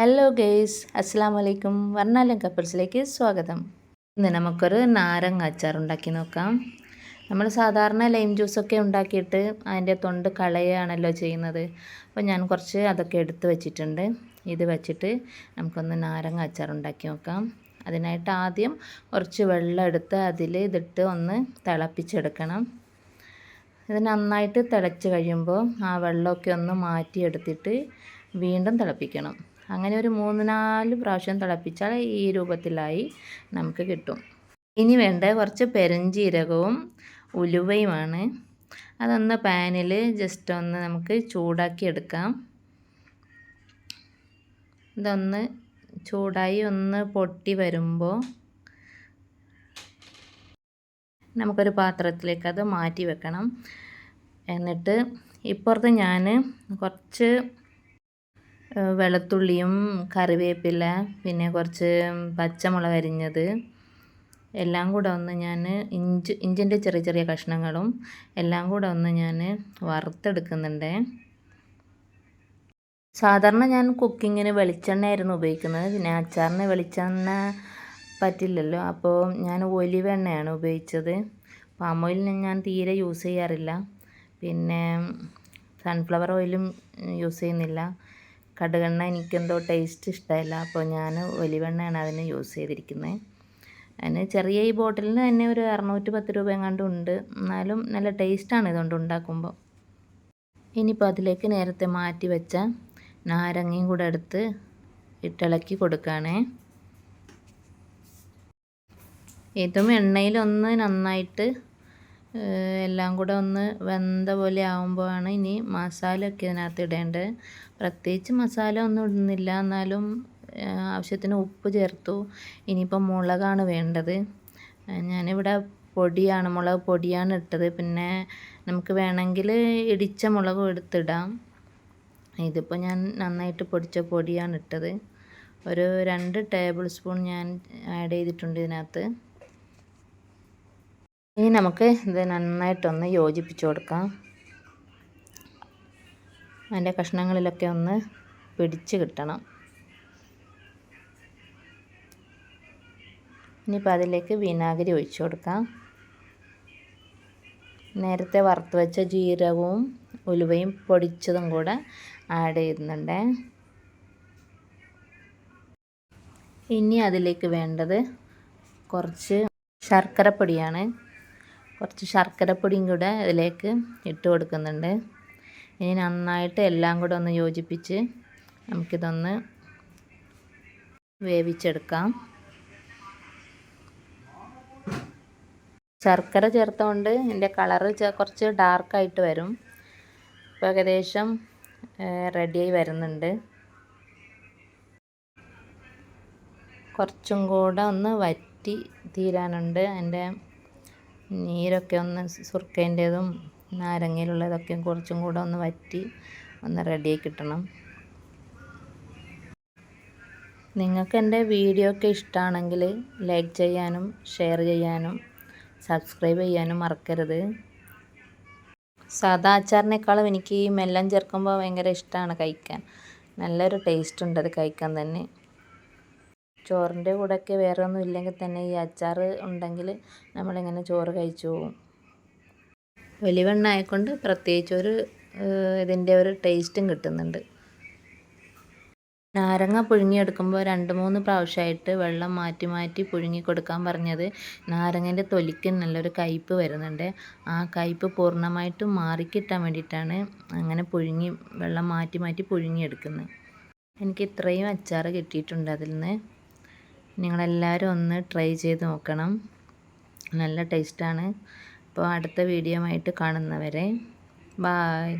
Hello guys അസ്സാം വലൈക്കും വർണാലം കപ്പിൾസിലേക്ക് സ്വാഗതം. ഇന്ന് നമുക്കൊരു നാരങ്ങ അച്ചാർ ഉണ്ടാക്കി നോക്കാം. നമ്മൾ സാധാരണ ലൈം ജ്യൂസൊക്കെ ഉണ്ടാക്കിയിട്ട് അതിന്റെ തൊണ്ട് കളയുകയാണല്ലോ ചെയ്യുന്നത്. അപ്പോൾ ഞാൻ കുറച്ച് അതൊക്കെ എടുത്ത് വെച്ചിട്ടുണ്ട്. ഇത് വെച്ചിട്ട് നമുക്കൊന്ന് നാരങ്ങ അച്ചാർ ഉണ്ടാക്കി നോക്കാം. അതിനായിട്ട് ആദ്യം കുറച്ച് വെള്ളം എടുത്ത് അതിൽ ഇതിട്ട് ഒന്ന് തിളപ്പിച്ചെടുക്കണം. ഇത് നന്നായിട്ട് തിളച്ച് കഴിയുമ്പോൾ ആ വെള്ളമൊക്കെ ഒന്ന് മാറ്റിയെടുത്തിട്ട് വീണ്ടും തിളപ്പിക്കണം. അങ്ങനെ ഒരു മൂന്ന് നാല് പ്രാവശ്യം തിളപ്പിച്ചാൽ ഈ രൂപത്തിലായി നമുക്ക് കിട്ടും. ഇനി വേണ്ട കുറച്ച് പെരഞ്ചീരകവും ഉലുവയുമാണ്. അതൊന്ന് പാനിൽ ജസ്റ്റ് ഒന്ന് നമുക്ക് ചൂടാക്കി എടുക്കാം. ഇതൊന്ന് ചൂടായി ഒന്ന് പൊട്ടി വരുമ്പോൾ നമുക്കൊരു പാത്രത്തിലേക്ക് അത് മാറ്റി വെക്കണം. എന്നിട്ട് ഇപ്പുറത്ത് ഞാൻ കുറച്ച് വെളുത്തുള്ളിയും കറിവേപ്പില പിന്നെ കുറച്ച് പച്ചമുളക് അരിഞ്ഞത്. എല്ലാം കൂടെ ഒന്ന് ഞാൻ ഇഞ്ചി ഇഞ്ചിന്റെ ചെറിയ ചെറിയ കഷ്ണങ്ങളും എല്ലാം കൂടെ ഒന്ന് ഞാൻ വറുത്തെടുക്കുന്നുണ്ട്. സാധാരണ ഞാൻ കുക്കിങ്ങിന് വെളിച്ചെണ്ണയായിരുന്നു ഉപയോഗിക്കുന്നത്. പിന്നെ അച്ചാറിന് വെളിച്ചെണ്ണ പറ്റില്ലല്ലോ. അപ്പോൾ ഞാൻ ഒലിവെണ്ണയാണ് ഉപയോഗിച്ചത്. പാം ഓയിൽ ഞാൻ തീരെ യൂസ് ചെയ്യാറില്ല. പിന്നെ സൺഫ്ലവർ ഓയിലും യൂസ് ചെയ്യുന്നില്ല. കടുകെണ്ണ എനിക്കെന്തോ ടേസ്റ്റ് ഇഷ്ടമല്ല അപ്പോൾ ഞാൻ ഒലിവെണ്ണയാണ് അതിന് യൂസ് ചെയ്തിരിക്കുന്നത് അതിന് ചെറിയ ഈ ബോട്ടിലിന് തന്നെ ഒരു അറുന്നൂറ്റി പത്ത് രൂപ എങ്ങാണ്ടും ഉണ്ട്. എന്നാലും നല്ല ടേസ്റ്റാണ് ഇതുകൊണ്ട് ഉണ്ടാക്കുമ്പോൾ ഇനിയിപ്പോൾ അതിലേക്ക് നേരത്തെ മാറ്റി വെച്ച നാരങ്ങയും കൂടെ എടുത്ത് ഇട്ടിളക്കി കൊടുക്കുകയാണേ ഇതും എണ്ണയിലൊന്ന് നന്നായിട്ട് എല്ലാം കൂടെ ഒന്ന് വെന്ത പോലെ ആകുമ്പോഴാണ് ഇനി മസാല ഒക്കെ ഇതിനകത്ത് ഇടേണ്ടത്. പ്രത്യേകിച്ച് മസാല ഒന്നും ഇടുന്നില്ല. എന്നാലും ആവശ്യത്തിന് ഉപ്പ് ചേർത്തു. ഇനിയിപ്പോൾ മുളകാണ് വേണ്ടത്. ഞാനിവിടെ പൊടിയാണ്. മുളക് പൊടിയാണ് ഇട്ടത്. പിന്നെ നമുക്ക് വേണമെങ്കിൽ ഇടിച്ച മുളകും എടുത്തിടാം. ഇതിപ്പോൾ ഞാൻ നന്നായിട്ട് പൊടിച്ച പൊടിയാണ് ഇട്ടത്. ഒരു രണ്ട് ടേബിൾ സ്പൂൺ ഞാൻ ആഡ് ചെയ്തിട്ടുണ്ട് ഇതിനകത്ത്. ഇനി നമുക്ക് ഇത് നന്നായിട്ടൊന്ന് യോജിപ്പിച്ച് കൊടുക്കാം. അതിന്റെ കഷ്ണങ്ങളിലൊക്കെ ഒന്ന് പിടിച്ച് കിട്ടണം. ഇനിയിപ്പോൾ അതിലേക്ക് വിനാഗിരി ഒഴിച്ചു കൊടുക്കാം. നേരത്തെ വറുത്ത് വെച്ച ജീരകവും ഉലുവയും പൊടിച്ചതും കൂടെ ആഡ് ചെയ്യുന്നുണ്ട്. ഇനി അതിലേക്ക് വേണ്ടത് കുറച്ച് ശർക്കരപ്പൊടിയാണ്. കുറച്ച് ശർക്കരപ്പൊടിയും കൂടെ ഇതിലേക്ക് ഇട്ട് കൊടുക്കുന്നുണ്ട്. ഇനി നന്നായിട്ട് എല്ലാം കൂടെ ഒന്ന് യോജിപ്പിച്ച് നമുക്കിതൊന്ന് വേവിച്ചെടുക്കാം. ശർക്കര ചേർത്തുകൊണ്ട് ഇതിന്റെ കളറ് കുറച്ച് ഡാർക്കായിട്ട് വരും. ഇപ്പോൾ ഏകദേശം റെഡിയായി വരുന്നുണ്ട്. കുറച്ചും കൂടെ ഒന്ന് വറ്റി തീരാനുണ്ട്. അതിന്റെ നീരൊക്കെ ഒന്ന് സുർക്കേന്റേതും നാരങ്ങയിലുള്ളതൊക്കെ കുറച്ചും കൂടെ ഒന്ന് വറ്റി ഒന്ന് റെഡിയായി കിട്ടണം. നിങ്ങൾക്ക് എന്റെ വീഡിയോ ഒക്കെ ഇഷ്ടമാണെങ്കിൽ ലൈക്ക് ചെയ്യാനും ഷെയർ ചെയ്യാനും സബ്സ്ക്രൈബ് ചെയ്യാനും മറക്കരുത്. സാധാ അച്ചാറിനേക്കാളും എനിക്ക് ഈ മെല്ലം ചേർക്കുമ്പോൾ ഭയങ്കര ഇഷ്ടമാണ് കഴിക്കാൻ. നല്ലൊരു ടേസ്റ്റ് ഉണ്ട് അത് കഴിക്കാൻ തന്നെ. ചോറിന്റെ കൂടെയൊക്കെ വേറെ ഒന്നും ഇല്ലെങ്കിൽ തന്നെ ഈ അച്ചാർ ഉണ്ടെങ്കിൽ നമ്മളിങ്ങനെ ചോറ് കഴിച്ചു പോകും. ഒലിവെണ്ണ ആയതുകൊണ്ട് പ്രത്യേകിച്ച് ഒരു ഇതിന്റെ ഒരു ടേസ്റ്റും കിട്ടുന്നുണ്ട്. നാരങ്ങ പുഴുങ്ങിയെടുക്കുമ്പോൾ രണ്ട് മൂന്ന് പ്രാവശ്യമായിട്ട് വെള്ളം മാറ്റി മാറ്റി പുഴുങ്ങി കൊടുക്കാൻ പറഞ്ഞത് നാരങ്ങന്റെ തൊലിക്ക് നല്ലൊരു കയ്പ്പ് വരുന്നുണ്ട്. ആ കയ്പ്പ് പൂർണമായിട്ടും മാറിക്കിട്ടാൻ വേണ്ടിയിട്ടാണ് അങ്ങനെ പുഴുങ്ങി വെള്ളം മാറ്റി മാറ്റി പുഴുങ്ങിയെടുക്കുന്നത്. എനിക്ക് ഇത്രയും അച്ചാർ കിട്ടിയിട്ടുണ്ട് അതിൽ നിന്ന്. നിങ്ങളെല്ലാവരും ഒന്ന് ട്രൈ ചെയ്ത് നോക്കണം. നല്ല ടേസ്റ്റാണ്. അപ്പോൾ അടുത്ത വീഡിയോ ആയിട്ട് കാണുന്നവരെ ബായ്.